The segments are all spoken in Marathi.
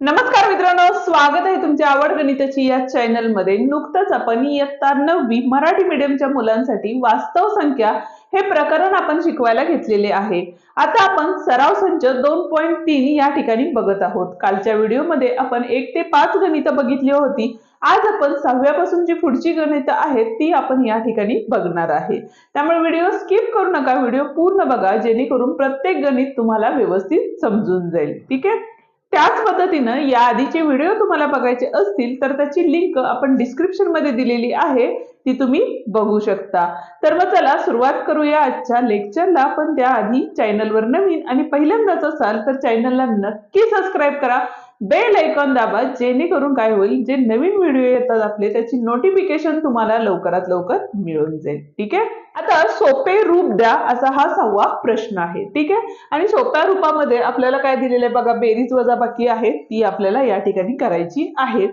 नमस्कार मित्रांनो स्वागत आहे तुमच्या आवड गणिताची या चॅनलमध्ये. नुकतंच आपण इयत्ता नववी मराठी मीडियमच्या मुलांसाठी वास्तव संख्या हे प्रकरण आपण शिकवायला घेतलेले आहे. आता आपण सराव संच दोन पॉईंट तीन या ठिकाणी बघत आहोत. कालच्या व्हिडिओमध्ये आपण एक ते पाच गणितं बघितली होती. आज आपण सहाव्यापासून जी पुढची गणितं आहेत ती आपण या ठिकाणी बघणार आहे. त्यामुळे व्हिडिओ स्किप करू नका व्हिडिओ पूर्ण बघा जेणेकरून प्रत्येक गणित तुम्हाला व्यवस्थित समजून जाईल. ठीक आहे? त्याच पद्धतीनं या आधीचे व्हिडिओ तुम्हाला बघायचे असतील तर त्याची लिंक आपण डिस्क्रिप्शनमध्ये दिलेली आहे ती तुम्ही बघू शकता. तर मग चला सुरुवात करूया आजच्या लेक्चरला पण त्याआधी चॅनलवर नवीन आणि पहिल्यांदाच असाल तर चॅनलला नक्की सबस्क्राईब करा. बेल ऐकॉन दाबा जेणेकरून काय होईल जे नवीन व्हिडिओ येतात आपले त्याची नोटिफिकेशन तुम्हाला लवकरात लवकर मिळून जाईल. ठीक आहे? आता सोपे रूप द्या असा हा सहावा प्रश्न आहे. ठीक आहे? आणि सोप्या रूपामध्ये आपल्याला काय दिलेलं आहे बघा बेरीज वजाबाकी आहे ती आपल्याला या ठिकाणी करायची आहे.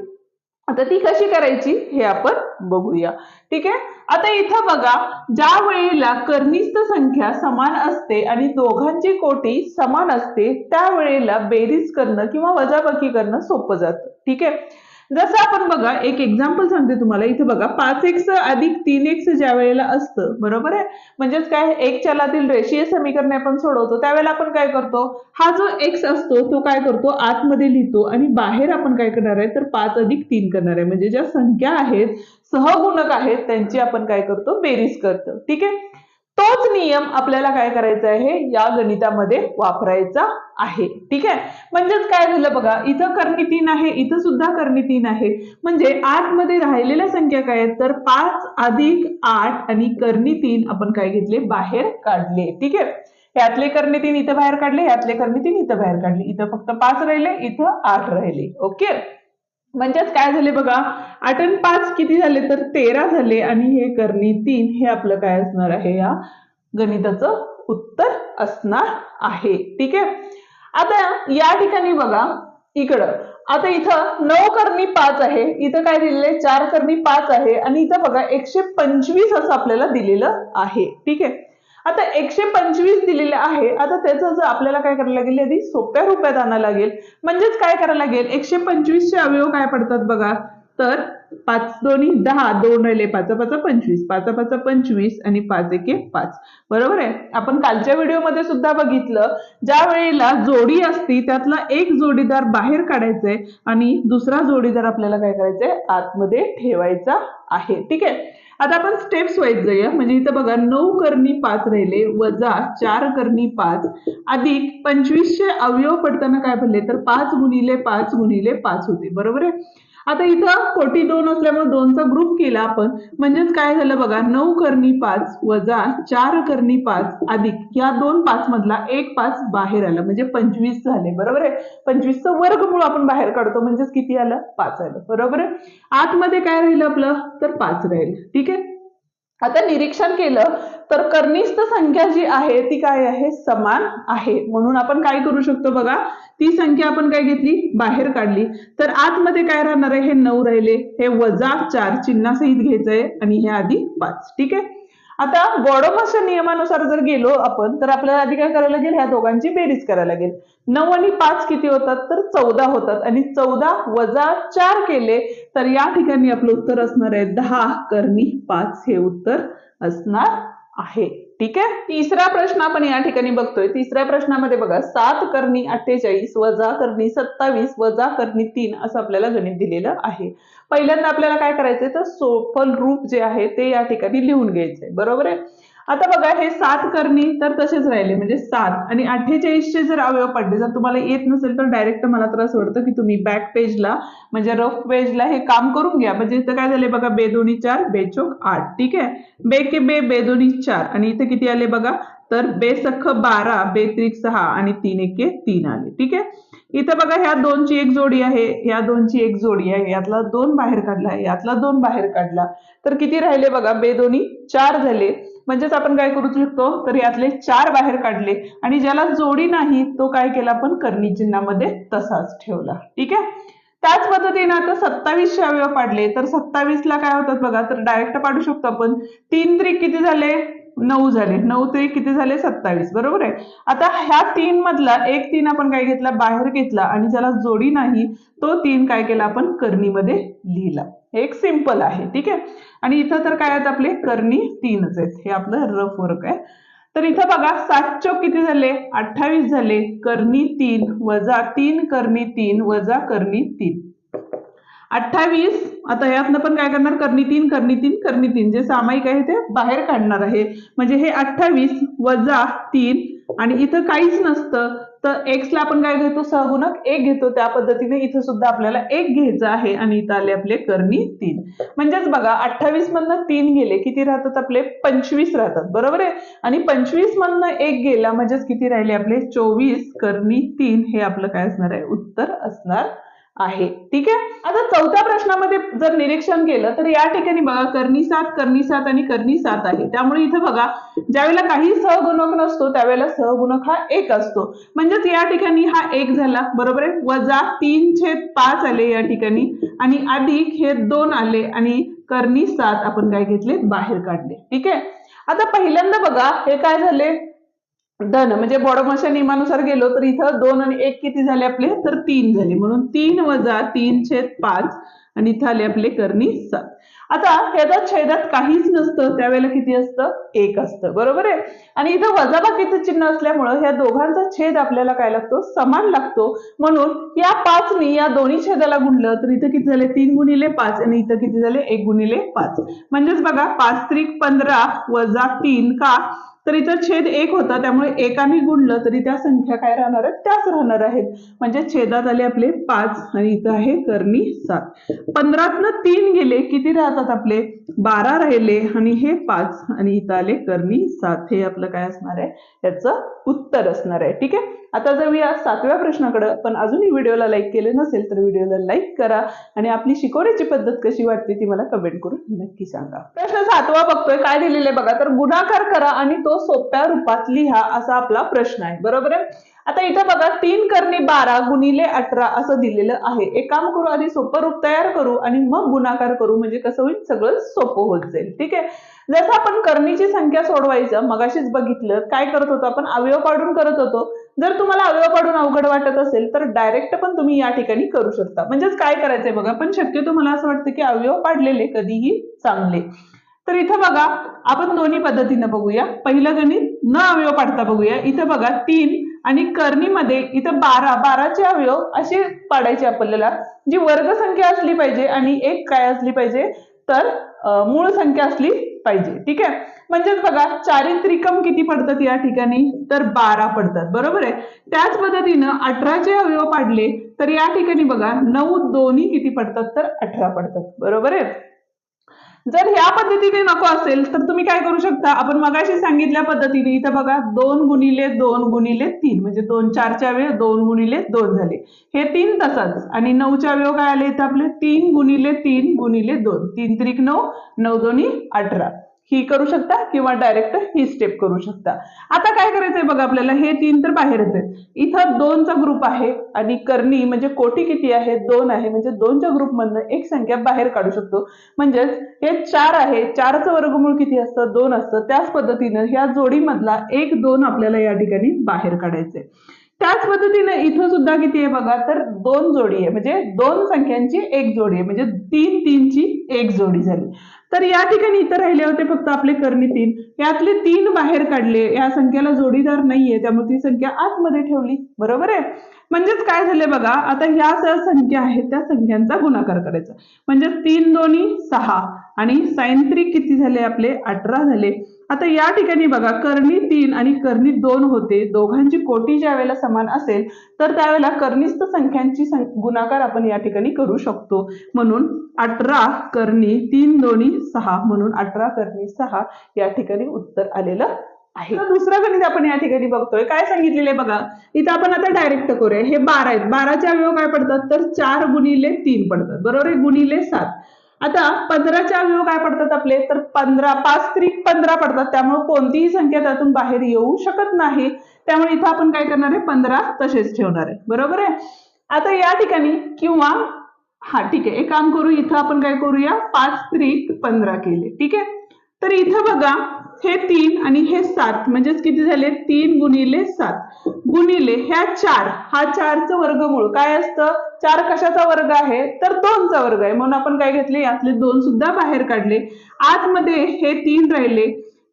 आता ती कशी करायची? हे आपण बघूया. ठीक आहे? आता इथं बघा ज्या वेळेला कर्निष्ठ संख्या समान असते आणि दोघांची कोटी समान असते त्यावेळेला बेरीज करणं किंवा वजाबाकी करणं सोपं जातं. ठीक आहे? जसं आपण बघा एक एक्झाम्पल सांगते तुम्हाला. इथे बघा पाच एक्स अधिक तीन एक्स ज्या वेळेला असतं बरोबर आहे? म्हणजेच काय? एक चलातील रेषीय समीकरणे आपण सोडवतो त्यावेळेला आपण काय करतो? हा जो एक्स असतो तो काय करतो? आतमध्ये लिहितो आणि बाहेर आपण काय करणार आहे? तर पाच अधिक तीन करणार आहे. म्हणजे ज्या संख्या आहेत सहगुणक आहेत त्यांची आपण काय करतो? बेरीज करतो. ठीक आहे? तोच नियम आपल्याला काय करायचा आहे? या गणितामध्ये वापरायचा आहे. ठीक आहे? म्हणजेच काय झालं बघा इथं करणी तीन आहे इथं सुद्धा करणी तीन आहे. म्हणजे आठमध्ये राहिलेल्या संख्या काय आहेत? तर पाच अधिक आठ आणि करणी तीन आपण काय घेतले? बाहेर काढले. ठीक आहे? यातले कर्णी तीन इथं बाहेर काढले यातले कर्णी तीन इथं बाहेर काढले. इथं फक्त पाच राहिले इथं आठ राहिले. ओके? म्हणजेच काय झाले बघा आठ आणि पाच किती झाले तर तेरा झाले आणि हे करणी तीन हे आपलं काय असणार आहे या गणिताचं उत्तर असणार आहे. ठीक आहे? आता या ठिकाणी बघा इकडं. आता इथं नऊ करणी पाच आहे. इथं काय दिलेलं चार करणी पाच आहे. आणि इथं बघा एकशे पंचवीस असं आपल्याला दिलेलं आहे. ठीक आहे? आता एकशे पंचवीस दिलेले आहे. आता त्याचं जर आपल्याला काय करायला लागेल? आधी सोप्या रुपयात आणायला लागेल. म्हणजेच काय करायला लागेल? एकशे पंचवीसचे अवयव काय पडतात बघा? तर पाच दोन्ही दहा दोन राहिले पाच पाच पंचवीस. पाच पाच पंचवीस आणि पाच एके पाच. बरोबर आहे? आपण कालच्या व्हिडिओमध्ये सुद्धा बघितलं ज्या वेळेला जोडी असती त्यातला एक जोडीदार बाहेर काढायचंय आणि दुसरा जोडीदार आपल्याला काय करायचंय आतमध्ये ठेवायचा आहे. ठीक आहे? आता आपण स्टेप्स वाईज जाऊया. म्हणजे इथं बघा नऊ करणी पाच राहिले वजा चार करणी पाच. अधिक पंचवीसशे अवयव पडताना काय भरले तर पाच गुणिले पाच गुणिले पाच होते. बरोबर आहे? आता इथं कोटी दोन असल्यामुळे दोनचा ग्रुप केला आपण. म्हणजेच काय झालं बघा नऊ करणी पाच वजा चार करणी पाच अधिक. या दोन पाच मधला एक पाच बाहेर आला. म्हणजे पंचवीस झाले. बरोबर आहे? पंचवीसचं वर्गमूळ आपण बाहेर काढतो. म्हणजेच किती आलं? पाच आलं. बरोबर आहे? आतमध्ये काय राहिलं आपलं? तर पाच राहील. ठीक आहे? आता निरीक्षण केलं तर कर्निष्ठ संख्या जी आहे ती काय आहे? समान आहे. म्हणून आपण काय करू शकतो बघा? ती संख्या आपण काय घेतली? बाहेर काढली. तर आतमध्ये काय राहणार आहे? हे नऊ राहिले. हे वजा चार चिन्हासहित घ्यायचंय. आणि हे आधी पाच. ठीक आहे? आता बॉडोमसच्या नियमानुसार जर गेलो आपण तर आपल्याला आधी काय करायला लागेल? ह्या दोघांची बेरीज करायला लागेल. नऊ आणि पाच किती होतात? तर चौदा होतात. आणि चौदा वजा चार केले तर या ठिकाणी आपलं उत्तर असणार आहे दहा करणी पाच हे उत्तर असणार आहे. ठीक आहे? तिसरा प्रश्न आपण या ठिकाणी बघतोय. तिसऱ्या प्रश्नामध्ये बघा सात करणी अठ्ठेचाळीस वजा करणी सत्तावीस वजा करणी तीन असं आपल्याला गणित दिलेलं आहे. पहिल्यांदा आपल्याला काय करायचंय? तर सोफल रूप जे आहे ते या ठिकाणी लिहून घ्यायचंय. बरोबर आहे? आता बघा हे सात करणी तर तसेच राहिले म्हणजे सात. आणि अठ्ठेचाळीसचे जर अवयव पडले जर तुम्हाला येत नसेल तर डायरेक्ट मला तर असं वाटतं की तुम्ही बॅक पेजला म्हणजे रफ पेजला हे काम करून घ्या. म्हणजे इथं काय झाले बघा बेदोनी चार बेचोक आठ ठीक आहे? बे के बे बेदोनी चार. आणि इथे किती आले बघा? तर बेसख बारा बेत्रिक सहा आणि तीन एके तीन आले ठीक आहे? इथं बघा ह्या दोनची एक जोडी आहे ह्या दोनची एक जोडी आहे यातला दोन बाहेर काढला आहे यातला दोन बाहेर काढला. तर किती राहिले बघा बेदोनी चार झाले. म्हणजेच आपण काय करू शकतो? तर यातले चार बाहेर काढले. आणि ज्याला जोडी नाही तो काय केला आपण कर्णी चिन्हामध्ये तसाच ठेवला. ठीक आहे? त्याच पद्धतीने आता सत्तावीसशे अवयव पाडले. तर सत्तावीसला काय होतात बघा तर डायरेक्ट पाडू शकतो आपण. तीन त्रिक किती झाले? नऊ झाले. नऊ त्रिक किती झाले? सत्तावीस. बरोबर आहे? आता ह्या तीन मधला एक तीन आपण काय घेतला? बाहेर घेतला. आणि ज्याला जोडी नाही तो तीन काय केला आपण? कर्णीमध्ये लिहिला. हे एक सिंपल आहे ठीक आहे? आणि इथं तर काय आहेत आपले? करणी तीनच आहेत. हे आपलं रफ वर्क आहे. तर इथं बघा सात चौक किती झाले? अठ्ठावीस झाले. करणी तीन वजा तीन करणी तीन वजा कर्णी तीन. अठ्ठावीस आता यातनं पण काय करणार? करणी तीन करणी तीन करणी तीन. जे सामायिक आहे ते बाहेर काढणार आहे. म्हणजे हे अठ्ठावीस वजा तीन आणि इथं काहीच नसतं. तर एक्स ला आपण काय घेतो? सहगुणक एक घेतो. त्या पद्धतीने इथं सुद्धा आपल्याला एक घ्यायचं आहे आणि इथं आले आपले कर्णी तीन. म्हणजेच बघा अठ्ठावीस मधनं तीन गेले किती राहतात आपले? पंचवीस राहतात. बरोबर आहे? आणि पंचवीस मधनं एक गेला म्हणजेच किती राहिले आपले? चोवीस. कर्णी तीन हे आपलं काय असणार आहे? उत्तर असणार आहे. ठीक आहे? आता चौथ्या प्रश्नामध्ये जर निरीक्षण केलं तर या ठिकाणी बघा करणी सात करणी सात आणि करणी सात आहे. त्यामुळे इथं बघा ज्यावेळेला काही सहगुणक नसतो त्यावेळेला सहगुणक हा एक असतो. म्हणजेच या ठिकाणी हा एक झाला. बरोबर आहे? वजा तीन छेद पाच आले या ठिकाणी आणि अधिक हे दोन आले आणि कर्णी सात आपण काय घेतले? बाहेर काढले. ठीक आहे? आता पहिल्यांदा बघा हे काय झाले? धन म्हणजे बॉडमच्या नियमानुसार गेलो तर इथं दोन आणि एक किती झाले आपले? तर तीन झाले. म्हणून तीन वजा तीन छेद पाच आणि इथं आले आपले करणी सात. आता ह्याच्या छेदात काहीच नसतं. त्यावेळेला किती असतं? एक असतं. बरोबर आहे? आणि इथं वजाबाकीचं चिन्ह असल्यामुळं ह्या दोघांचा छेद आपल्याला काय लागतो? समान लागतो. म्हणून या पाचनी या दोन्ही छेदाला गुणलं तर इथं किती झाले? तीन गुणिले पाच आणि इथं किती झाले? एक गुणिले पाच. म्हणजेच बघा पाच त्रिक पंधरा वजा तीन का? तर इथं छेद एक होता त्यामुळे एकाने गुणलं तरी त्या संख्या काय राहणार आहेत? त्याच राहणार आहेत. म्हणजे छेदात आले आपले पाच आणि इथं आहे कर्णी सात. पंधरातनं तीन गेले किती राहतात आपले? बारा राहिले आणि हे पाच आणि इथं आले करणी सात. हे आपलं काय असणार आहे? याचं उत्तर असणार आहे. ठीक आहे? आता जाऊया सातव्या प्रश्नाकडे. पण अजूनही व्हिडिओला लाईक केले नसेल तर व्हिडिओला लाईक करा आणि आपली शिकवण्याची पद्धत कशी वाटते ती मला कमेंट करून नक्की सांगा. प्रश्न सातवा बघतोय. काय दिलेलं आहे बघा? तर गुणाकार करा आणि तो सोप्या रूपात लिहा असा आपला प्रश्न आहे. बरोबर आहे? आता इथं बघा तीन करणे बारा गुणिले अठरा असं दिलेलं आहे. एक काम करू आधी सोपं रूप तयार करू आणि मग गुणाकार करू म्हणजे कसं होईल? सगळं सोपं होत जाईल. ठीक आहे? जसं आपण करणीची संख्या सोडवायचं मगाशीच बघितलं काय करत होतो आपण? अवयव पाडून करत होतो. जर तुम्हाला अवयव पाडून अवघड वाटत असेल तर डायरेक्ट पण तुम्ही या ठिकाणी करू शकता. म्हणजेच काय करायचंय बघा पण शक्यतो मला असं वाटतं की अवयव पाडलेले कधीही चांगले. तर इथं बघा आपण दोन्ही पद्धतीनं बघूया. पहिलं गणित न अवयव पाडता बघूया. इथं बघा तीन आणि कर्णीमध्ये इथं बारा बाराचे अवयव असे पाडायचे आपल्याला. जी वर्गसंख्या असली पाहिजे आणि एक काय असली पाहिजे तर मूळ संख्या असली पाहिजे. ठीक आहे? म्हणजेच बघा चारी त्रिकम किती पडतात या ठिकाणी? तर बारा पडतात. बरोबर आहे? त्याच पद्धतीनं अठराचे अवयव पाडले तर या ठिकाणी बघा नऊ दोन्ही किती पडतात? तर अठरा पडतात. बरोबर आहे? जर ह्या पद्धतीने नको असेल तर तुम्ही काय करू शकता? आपण मगाशी सांगितल्या पद्धतीने इथं बघा दोन गुणिले दोन गुणिले तीन म्हणजे दोन चारच्या वेळ दोन गुणिले दोन झाले. हे तीन तसंच. आणि नऊच्या वेळ काय आले इथं आपले? तीन गुणिले तीन गुणिले दोन. तीन त्रिक नऊ नऊ दोन्ही अठरा. ही करू शकता किंवा डायरेक्ट ही स्टेप करू शकता. आता काय करायचंय बघा आपल्याला? हे तीन तर बाहेरच आहेत. इथं दोनचा ग्रुप आहे आणि करणी म्हणजे कोटी किती आहे? दोन आहे. म्हणजे दोनच्या ग्रुपमधनं एक संख्या बाहेर काढू शकतो. म्हणजेच हे चार आहे. चारचं वर्गमूळ किती असतं? दोन असतं. त्याच पद्धतीनं ह्या जोडीमधला एक दोन आपल्याला या ठिकाणी बाहेर काढायचंय. त्याच पद्धतीने इथं सुद्धा किती आहे बघा तर दोन जोडी आहे. म्हणजे दोन संख्यांची एक जोडी आहे. म्हणजे तीन तीनची एक जोडी झाली. तर या ठिकाणी इथं राहिले होते फक्त आपले कर्णी तीन. यातले तीन बाहेर काढले. या संख्याला जोडीदार नाहीये. त्यामुळे ती संख्या आतमध्ये ठेवली. बरोबर आहे? म्हणजेच काय झाले बघा आता ह्या ज्या संख्या आहेत त्या संख्यांचा गुणाकार करायचा. म्हणजे तीन दोन्ही सहा. आणि साईन थ्री किती झाले आपले? अठरा झाले. आता या ठिकाणी बघा कर्णी तीन आणि कर्णी दोन होते. दोघांची कोटी ज्या वेळेला समान असेल तर त्यावेळेला कर्णिस्त संख्यांची सं- गुणाकार आपण या ठिकाणी करू शकतो. म्हणून अठरा कर्णी तीन दोन्ही सहा. म्हणून अठरा कर्णी सहा या ठिकाणी उत्तर आलेलं आहे. दुसरं गणित आपण या ठिकाणी बघतोय. काय सांगितलेलं आहे बघा? इथं आपण आता डायरेक्ट करूया. हे बारा आहेत. बाराचे अवयव काय पडतात? तर चार गुणिले तीन पडतात. बरोबर आहे? गुणिले सात. आता पंधराच्या अवयव काय पडतात आपले? तर पंधरा पाच त्रिक पंधरा पडतात. त्यामुळे कोणतीही संख्या त्यातून बाहेर येऊ शकत नाही. त्यामुळे इथं आपण काय करणार आहे? पंधरा तसेच ठेवणार आहे. बरोबर आहे? आता या ठिकाणी किंवा हा ठीक आहे. एक काम करू इथं आपण काय करूया? पाच त्रिक पंधरा केले. ठीक आहे? तर इथं बघा हे तीन आणि हे सात म्हणजेच किती झाले? तीन गुणिले सात. गुणिले ह्या चार हा चारचं वर्गमूळ काय असतं? चार कशाचा वर्ग आहे? तर दोनचा वर्ग आहे. म्हणून आपण काय घेतले? यातले दोन सुद्धा बाहेर काढले. आतमध्ये हे तीन राहिले.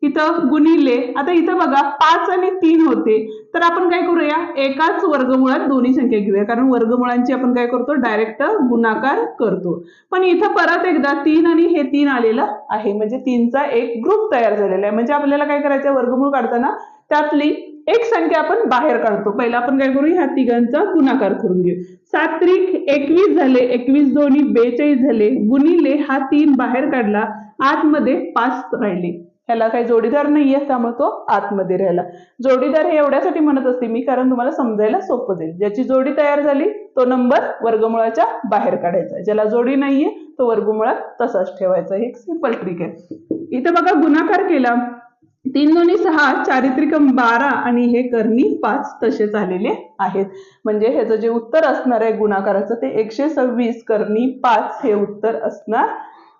इथं गुणिले आता इथं बघा पाच आणि तीन होते. तर आपण काय करूया? एकाच वर्गमुळात दोन्ही संख्या घेऊया. कारण वर्गमुळांची आपण काय करतो? डायरेक्ट गुणाकार करतो. पण इथं परत एकदा तीन आणि हे तीन आलेलं आहे. म्हणजे तीनचा एक ग्रुप तयार झालेला आहे. म्हणजे आपल्याला काय करायचं वर्गमूळ काढताना त्यातली एक संख्या आपण बाहेर काढतो. पहिला आपण काय करू? ह्या तिघांचा गुणाकार करून घेऊ. सात त्रिक एकवीस झाले. एकवीस दोन्ही बेचाळीस झाले. गुणिले हा तीन बाहेर काढला. आतमध्ये पाच राहिले. ह्याला काही जोडीदार नाहीये त्यामुळे तो आतमध्ये राहिला. जोडीदार हे एवढ्यासाठी म्हणत असते मी कारण तुम्हाला समजायला सोपं जाईल. ज्याची जोडी तयार झाली तो नंबर वर्गमुळाच्या बाहेर काढायचा. ज्याला जोडी नाहीये तो वर्गमुळात तसाच ठेवायचा. ही एक सिंपल ट्रिक आहे. इथं बघा गुणाकार केला. तीन दोन्ही सहा चारित्रिकम बारा आणि हे करणी पाच तसे झालेले आहेत. म्हणजे ह्याचं जे उत्तर असणार आहे गुणाकाराचं ते एकशे सव्वीस करणी पाच हे उत्तर असणार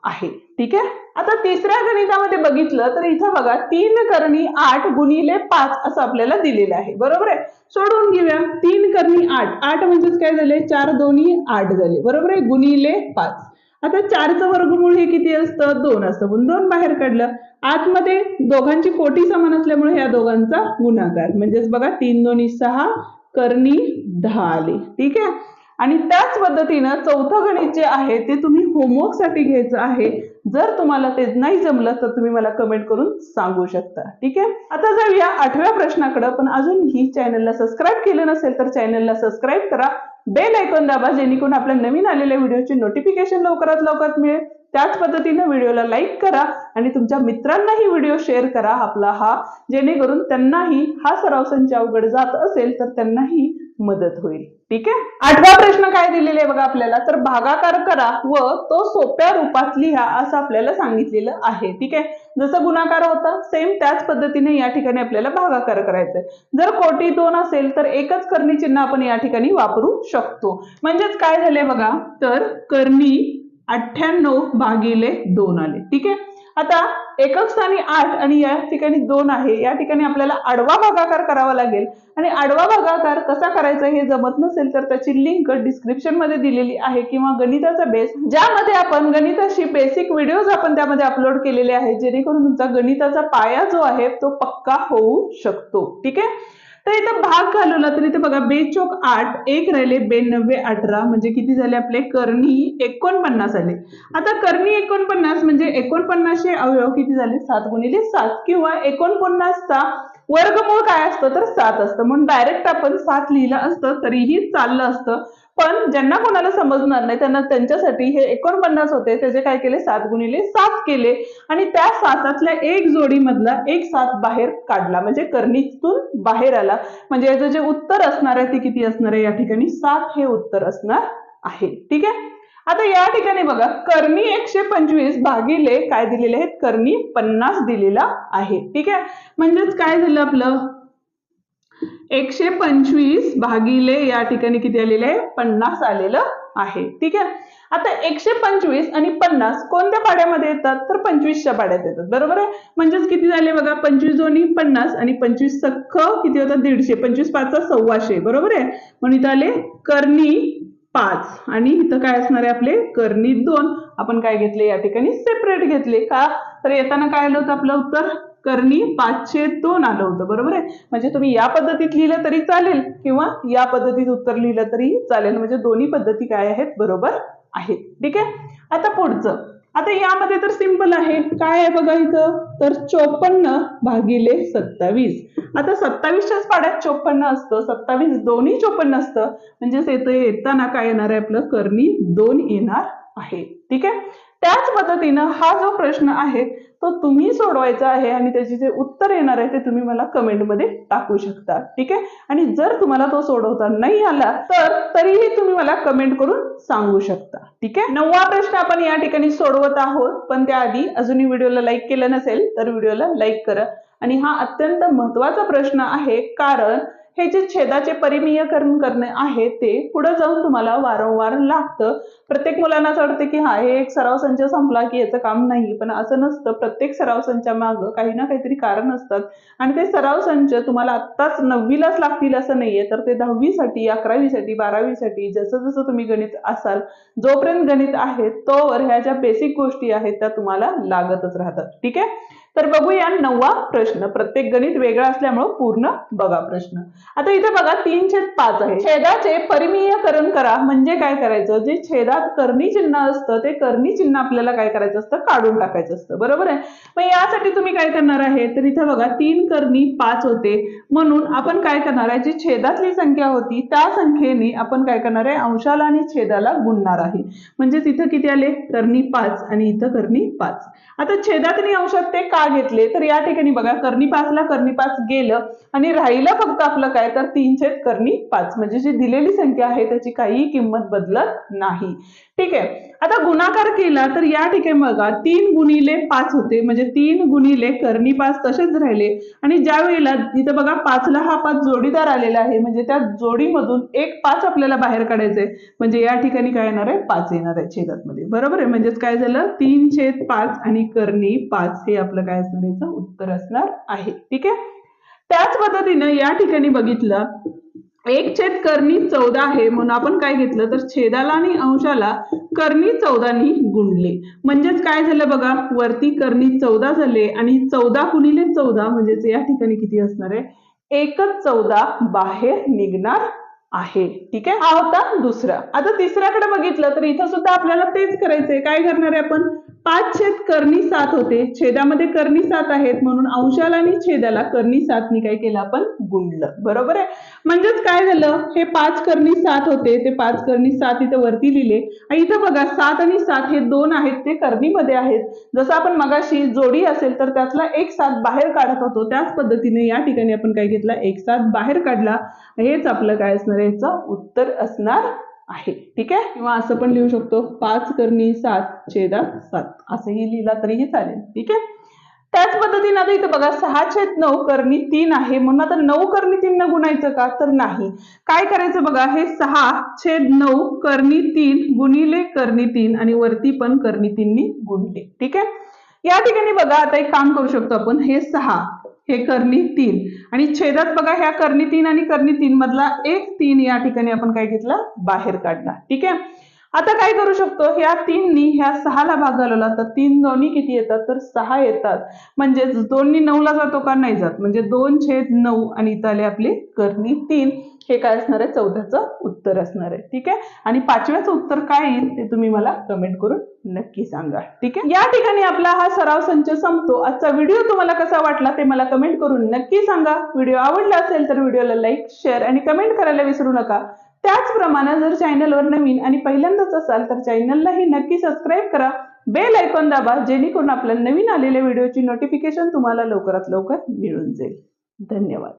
आहे. ठीक आहे? आता तिसऱ्या गणितामध्ये बघितलं तर इथं बघा तीन करणी आठ गुणिले पाच असं आपल्याला दिलेलं आहे. बरोबर आहे? सोडवून घेऊया. तीन करणी आठ. आठ म्हणजेच काय झाले? चार दोन्ही आठ झाले. बरोबर आहे? गुणिले पाच. आता चारचं वर्गमूळ हे किती असतं? दोन असतं. म्हणून दोन बाहेर काढलं. आतमध्ये दोघांची कोटी समान असल्यामुळे या दोघांचा गुणाकार. म्हणजेच बघा तीन दोन्ही सहा कर्णी दहा आले. ठीक आहे? आणि त्याच पद्धतीनं चौथं गणित जे आहे ते तुम्ही होमवर्कसाठी घ्यायचं आहे. जर तुम्हाला ते नाही जमलं तर तुम्ही मला कमेंट करून सांगू शकता. ठीक आहे? आता जाऊया आठव्या प्रश्नाकडे. पण अजूनही चॅनलला सबस्क्राईब केलं नसेल तर चॅनलला सबस्क्राईब करा. बेल ऐकून दाबा जेणेकरून आपल्या नवीन आलेल्या व्हिडिओची नोटिफिकेशन लवकरात लवकर मिळेल. त्याच पद्धतीनं व्हिडिओला लाईक करा आणि तुमच्या मित्रांनाही व्हिडिओ शेअर करा आपला हा. जेणेकरून त्यांनाही हा सराव संच अवघड जात असेल तर त्यांनाही मदत होईल. ठीक आहे? आठवा प्रश्न काय दिलेला आहे बघा आपल्याला? तर भागाकार करा व तो सोप्या रूपात लिहा असं आपल्याला सांगितलेलं आहे. ठीक आहे? जसं गुणाकार होता सेम त्याच पद्धतीने या ठिकाणी आपल्याला भागाकार करायचा आहे जर कोटी दोन असेल तर एकच करणी चिन्ह आपण या ठिकाणी वापरू शकतो. म्हणजेच काय झाले बघा? तर करणी अठ्ठ्याण्णव भागिले दोन आले. ठीक आहे? आता एकक स्थानी आठ आणि या ठिकाणी दोन आहे. या ठिकाणी आपल्याला आडवा भागाकार करावा लागेल. आणि आडवा भागाकार कसा करायचा हे जमत नसेल तर त्याची लिंक डिस्क्रिप्शनमध्ये दिलेली आहे किंवा गणिताचा बेस ज्यामध्ये आपण गणिताशी बेसिक व्हिडिओज आपण त्यामध्ये अपलोड केलेले आहेत जेणेकरून तुमचा गणिताचा पाया जो आहे तो पक्का होऊ शकतो. ठीक आहे? तर इथं भाग घालवला तर इथे बघा बेचोक आठ एक राहिले बेनव्वे अठरा म्हणजे किती झाले आपले? कर्णी एकोणपन्नास आले. आता कर्णी एकोणपन्नास म्हणजे एकोणपन्नासचे अवयव किती झाले? सात गुणिले सात किंवा एकोणपन्नासचा वर्गमूळ काय असतं? तर सात असतं. म्हणून डायरेक्ट आपण सात लिहिलं असतं तरीही चाललं असतं. पण ज्यांना कोणाला समजणार नाही त्यांना त्यांच्यासाठी हे एकोणपन्नास होते त्याचे काय केले? सात गुणिले सात केले. आणि त्या सातातल्या एक जोडीमधला एक सात बाहेर काढला. म्हणजे कर्णीतून बाहेर आला. म्हणजे याचं जे उत्तर असणार आहे ते किती असणार आहे? या ठिकाणी सात हे उत्तर असणार आहे. ठीक आहे? आता या ठिकाणी बघा कर्णी एकशे पंचवीस भागिले काय दिलेले आहेत? कर्णी पन्नास दिलेला आहे. ठीक आहे? म्हणजेच काय झालं आपलं? एकशे पंचवीस भागिले या ठिकाणी किती आलेले आहे? पन्नास आलेलं आहे. ठीक आहे? आता एकशे पंचवीस आणि पन्नास कोणत्या पाड्यामध्ये येतात? तर पंचवीसच्या पाड्यात येतात. बरोबर आहे? म्हणजेच किती झाले बघा? पंचवीस दोन्ही पन्नास आणि पंचवीस सख्ख किती होतात? दीडशे. पंचवीस पाचचा सव्वाशे. बरोबर आहे? म्हणून इथं आले कर्णी पाच. आणि इथं काय असणार आहे आपले? कर्णी दोन. आपण काय घेतले? या ठिकाणी सेपरेट घेतले. का? तर येताना काय आलं होतं आपलं उत्तर? कर्णी पाचशे दोन आलं होतं बरोबर आहे? म्हणजे तुम्ही या पद्धतीत लिहिलं तरी चालेल किंवा या पद्धतीत उत्तर लिहिलं तरी चालेल. म्हणजे दोन्ही पद्धती काय आहेत? बरोबर आहेत. ठीक आहे? आता पुढचं. आता यामध्ये तर सिंपल आहे. काय आहे बघा इथं? तर चोपन्न भागिले सत्तावीस. आता सत्तावीसच्याच पाड्यात चोपन्न असतं. सत्तावीस दोन्ही चोपन्न असतं. म्हणजेच येतं येताना काय येणार आहे आपलं? कर्णी दोन येणार आहे. ठीक आहे? त्याच पद्धतीनं हा जो प्रश्न आहे तो तुम्ही सोडवायचा आहे आणि त्याचे जे उत्तर येणार आहे ते तुम्ही मला कमेंटमध्ये टाकू शकता. ठीक आहे? आणि जर तुम्हाला तो सोडवता नाही आला तर तरीही तुम्ही मला कमेंट करून सांगू शकता. ठीक आहे? नववा प्रश्न आपण या ठिकाणी सोडवत आहोत पण त्याआधी अजूनही व्हिडिओला लाईक केलं नसेल तर व्हिडिओला लाईक करा. आणि हा अत्यंत महत्त्वाचा प्रश्न आहे कारण हे जे छेदाचे परिमीयकरण करणे आहे ते पुढे जाऊन तुम्हाला वारंवार लागतं. प्रत्येक मुलांना असं वाटतं की हा हे एक सराव संच संपला की याचं काम नाही. पण असं नसतं. प्रत्येक सराव संचा मागं काही ना काहीतरी कारण असतात. आणि ते सराव संच तुम्हाला आत्ताच नववीलाच लागतील असं नाहीये. तर ते दहावीसाठी अकरावीसाठी बारावीसाठी जसं जसं तुम्ही गणित असाल जोपर्यंत गणित आहे तोवर ह्या ज्या बेसिक गोष्टी आहेत त्या तुम्हाला लागतच राहतात. ठीक आहे? तर बघूया नववा प्रश्न. प्रत्येक गणित वेगळा असल्यामुळे पूर्ण बघा प्रश्न. आता इथे बघा तीन छेद पाच आहे. छेदाचे परिमीयकरण करा. म्हणजे काय करायचं? जे छेदात कर्णी चिन्ह असतं ते कर्णी चिन्ह आपल्याला काय करायचं असतं? काढून टाकायचं असतं. बरोबर आहे? मग यासाठी तुम्ही काय करणार आहे? तर इथे बघा तीन कर्णी पाच होते. म्हणून आपण काय करणार आहे? जी छेदातली संख्या होती त्या संख्येने आपण काय करणार आहे? अंशाला आणि छेदाला गुणणार आहे. म्हणजे तिथं किती आले? कर्णी पाच आणि इथं कर्णी पाच. आता छेदात आणि अंशात ते का घेतले? तर या ठिकाणी बघा कर्णी पाचला कर्णी पाच गेलं आणि राहिलं फक्त आपलं काय? तर तीन छेद कर्णी पाच. म्हणजे जी दिलेली संख्या आहे त्याची काही किंमत बदलत नाही. ठीक आहे? आता गुणाकार केला तर या ठिकाणी बघा तीन गुणिले पाच होते. म्हणजे तीन गुणिले कर्णी पाच तसेच राहिले. आणि ज्या वेळेला इथं बघा पाचला हा पाच जोडीदार आलेला आहे म्हणजे त्या जोडीमधून एक पाच आपल्याला बाहेर काढायचंय म्हणजे या ठिकाणी काय येणार आहे? पाच येणार आहे छेदात मध्ये बरोबर आहे? म्हणजेच काय झालं? तीन छेद पाच आणि कर्णी पाच हे आपलं काय असणार याचं उत्तर असणार आहे. ठीक आहे? त्याच पद्धतीनं या ठिकाणी बघितलं एक छेद कर्णी चौदा आहे म्हणून आपण काय घेतलं? तर छेदाला आणि अंशाला कर्णी चौदानी गुणले. म्हणजेच काय झालं बघा? वरती कर्णी चौदा झाले आणि चौदा गुणिले चौदा म्हणजेच या ठिकाणी किती असणार आहे? एकच चौदा बाहेर निघणार आहे. ठीक आहे? हा होता दुसरा. आता तिसऱ्याकडे बघितलं तर इथं सुद्धा आपल्याला तेच करायचंय. काय करणार आहे आपण? पाच छेद कर्णी सात होते. छेदामध्ये कर्णी सात आहेत म्हणून अंशाला आणि छेदाला कर्णी सातनी काय केलं आपण? गुंडलं बरोबर आहे? म्हणजेच काय झालं? हे पाच कर्णी सात होते. ते पाच कर्णी सात इथं वरती लिहिले. आणि इथं बघा सात आणि सात हे दोन आहेत. ते कर्णीमध्ये आहेत. जसं आपण मगाशी जोडी असेल तर त्यातला एक सात बाहेर काढत होतो. त्याच पद्धतीने या ठिकाणी आपण काय घेतला? एक सात बाहेर काढला. हेच आपलं काय असणार? याचं उत्तर असणार आहे. ठीक आहे? किंवा असं पण लिहू शकतो पाच कर्णी सात छेदा सात. असंही लिहिला तरीही चालेल. ठीक आहे? त्याच पद्धतीने आता इथं बघा सहा छेद नऊ कर्णी तीन आहे. म्हणून आता नऊ कर्णी तीन न गुणायचं का? तर नाही. काय करायचं बघा हे सहा छेद नऊ कर्णी तीन गुणिले कर्णी तीन आणि वरती पण कर्णी तीननी गुणले. ठीक आहे? या ठिकाणी बघा आता एक काम करू शकतो आपण. हे सहा हे कर्णी तीन. आणि छेदात बघा ह्या कर्णी तीन आणि कर्णी तीन मधला एक तीन या ठिकाणी आपण काय घेतला? बाहेर काढला. ठीक आहे? आता काय करू शकतो? ह्या तीननी ह्या सहाला भाग घालवला तर तीन दोन्ही किती येतात? तर सहा येतात. म्हणजेच दोन्ही नऊला जातो का? नाही जात. म्हणजे दोन छेद नऊ आणि इथं आले आपले करणी तीन. हे काय असणार आहे? चौथ्याचं उत्तर असणार आहे. ठीक आहे? आणि पाचव्याचं उत्तर काय येईल? ते तुम्ही मला कमेंट करून नक्की सांगा. ठीक आहे? या ठिकाणी आपला हा सराव संच संपतो. आजचा व्हिडिओ तुम्हाला कसा वाटला ते मला कमेंट करून नक्की सांगा. व्हिडिओ आवडला असेल तर व्हिडिओला लाईक शेअर आणि कमेंट करायला विसरू नका. त्याचप्रमाणे जर चॅनलवर नवीन आणि पहिल्यांदाच असाल तर चॅनललाही नक्की सबस्क्राईब करा. बेल ऐकून दाबा जेणेकरून आपल्या नवीन आलेल्या व्हिडिओची नोटिफिकेशन तुम्हाला लवकरात लवकर मिळून जाईल. धन्यवाद.